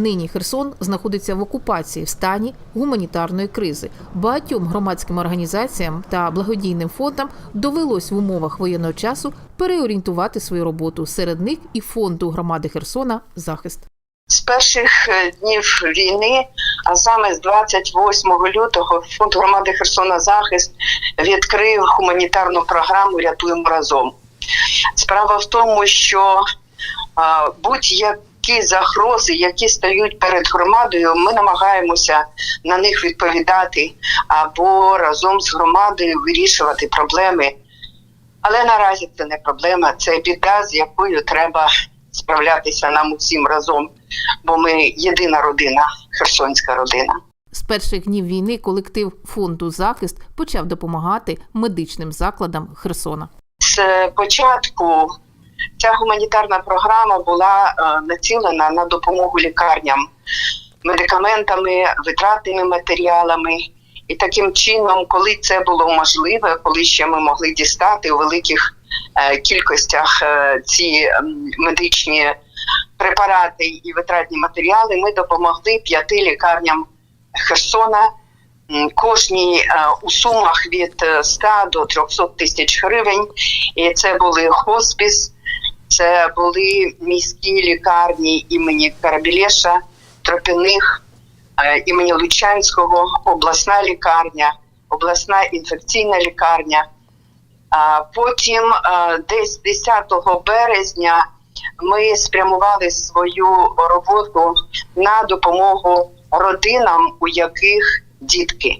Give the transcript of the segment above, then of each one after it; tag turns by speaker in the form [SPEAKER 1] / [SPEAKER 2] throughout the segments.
[SPEAKER 1] Нині Херсон знаходиться в окупації в стані гуманітарної кризи. Багатьом громадським організаціям та благодійним фондам довелось в умовах воєнного часу переорієнтувати свою роботу. Серед них і фонду громади Херсона захист.
[SPEAKER 2] З перших е, днів війни, а саме з 28 лютого, фонд громади Херсона Захист відкрив гуманітарну програму Рятуємо разом. Справа в тому, що а, будь-які загрози, які стають перед громадою, ми намагаємося на них відповідати або разом з громадою вирішувати проблеми. Але наразі це не проблема, це біда, з якою треба справлятися нам усім разом, бо ми єдина родина, херсонська родина.
[SPEAKER 1] З перших днів війни колектив фонду захист почав допомагати медичним закладам Херсона.
[SPEAKER 2] З початку ця гуманітарна програма була е, націлена на допомогу лікарням медикаментами, витратними матеріалами. І таким чином, коли це було можливе, коли ще ми могли дістати у великих е, кількостях е, ці медичні препарати і витратні матеріали, ми допомогли п'яти лікарням Херсона. Кожній у сумах від е, 100 до 300 тисяч гривень. І це були хоспіс, це були міські лікарні імені Карабілеша, Тропяних, е, імені Лучанського, обласна лікарня, обласна інфекційна лікарня. Потім е, десь 10 березня ми спрямували свою роботу на допомогу родинам, у яких дітки.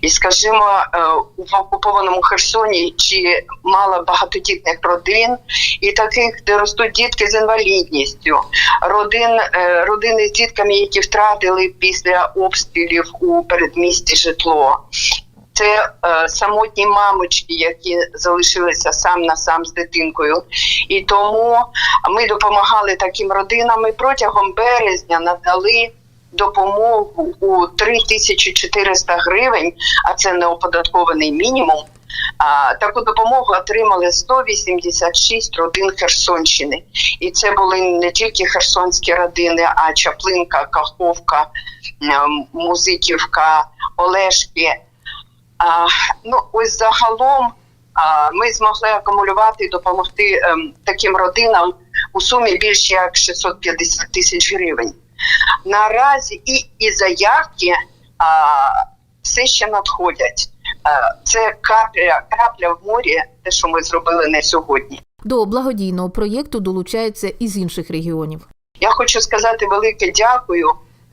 [SPEAKER 2] І скажімо, е, в окупованому Херсоні чи мало багатодітних родин, і таких, де ростуть дітки з інвалідністю, родин, е, родини з дітками, які втратили після обстрілів у передмісті житло. Це е, самотні мамочки, які залишилися сам на сам з дитинкою. І тому ми допомагали таким родинам. Ми протягом березня надали допомогу у 3400 гривень, а це неоподаткований мінімум. А, таку допомогу отримали 186 родин Херсонщини. І це були не тільки херсонські родини, а Чаплинка, Каховка, Музиківка, Олешки. А, ну, ось загалом а, ми змогли акумулювати і допомогти ем, таким родинам у сумі більше як 650 тисяч гривень. Наразі і, і заявки а, все ще надходять. А, це капля, крапля в морі, те, що ми зробили не сьогодні.
[SPEAKER 1] До благодійного проєкту долучаються із інших регіонів.
[SPEAKER 2] Я хочу сказати велике дякую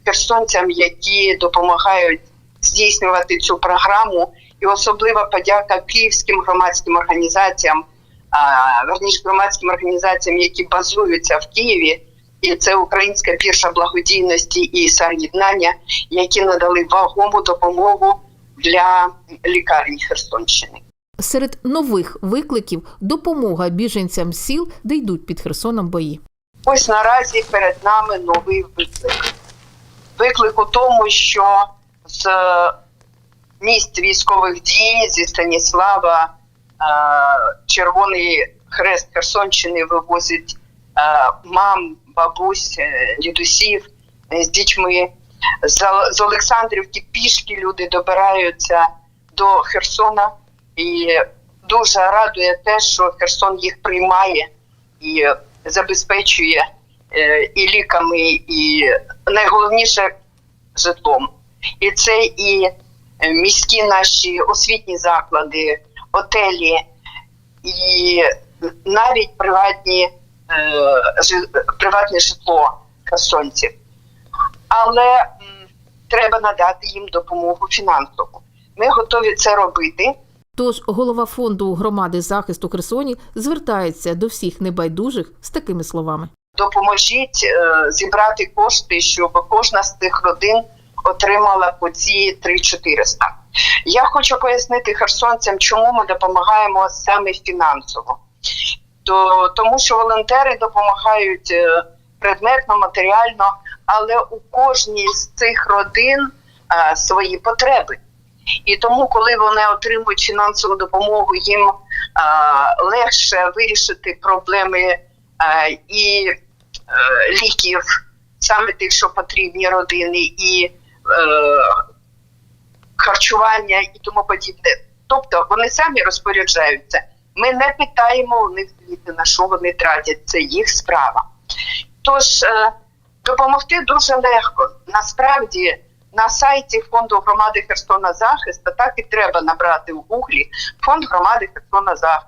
[SPEAKER 2] херсонцям, які допомагають здійснювати цю програму, і особлива подяка київським громадським організаціям, а, верніше громадським організаціям, які базуються в Києві. І це Українська біржа благодійності і сам'єднання, які надали вагому допомогу для лікарні Херсонщини.
[SPEAKER 1] Серед нових викликів допомога біженцям сіл, де йдуть під Херсоном бої.
[SPEAKER 2] Ось наразі перед нами новий виклик. Виклик у тому, що з місць військових дій зі Станіслава е, Червоний Хрест Херсонщини вивозить е, мам, бабусь, е, дідусів е, з дітьми. З, Олександрівки пішки люди добираються до Херсона, і дуже радує те, що Херсон їх приймає і забезпечує е, і ліками, і найголовніше житлом. І це і міські наші освітні заклади, отелі, і навіть приватні, приватне житло херсонців. Але треба надати їм допомогу фінансову. Ми готові це робити.
[SPEAKER 1] Тож голова фонду громади захисту Херсоні звертається до всіх небайдужих з такими словами.
[SPEAKER 2] допоможіть е, зібрати кошти, щоб кожна з цих родин отримала по ці 3400. Я хочу пояснити херсонцям, чому ми допомагаємо саме фінансово. То, тому що волонтери допомагають е, предметно, матеріально, але у кожній з цих родин е, свої потреби. І тому, коли вони отримують фінансову допомогу, їм е, легше вирішити проблеми е, і е, ліків, саме тих, що потрібні родини, і е, харчування і тому подібне. Тобто вони самі розпоряджаються. Ми не питаємо у них звідти, на що вони тратять, це їх справа. Тож е, допомогти дуже легко. Насправді на сайті фонду громади Херсона захисту так і треба набрати в гуглі фонд громади Херсона захист,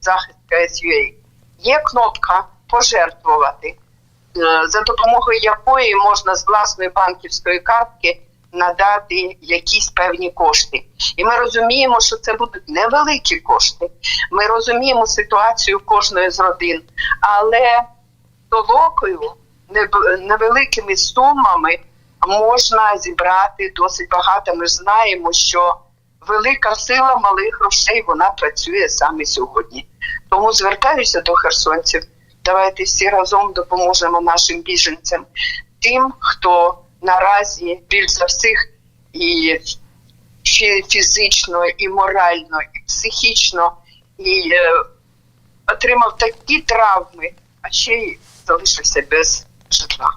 [SPEAKER 2] захист КСЮА. Є кнопка пожертвувати, е, за допомогою якої можна з власної банківської картки надати якісь певні кошти. І ми розуміємо, що це будуть невеликі кошти. Ми розуміємо ситуацію кожної з родин, але толокою, невеликими сумами можна зібрати досить багато. Ми знаємо, що велика сила малих грошей вона працює саме сьогодні. Тому звертаюся до херсонців. Давайте всі разом допоможемо нашим біженцям, тим, хто наразі більш за всіх і фі- фізично, і морально, і психічно, і е, отримав такі травми, а ще й залишився без житла.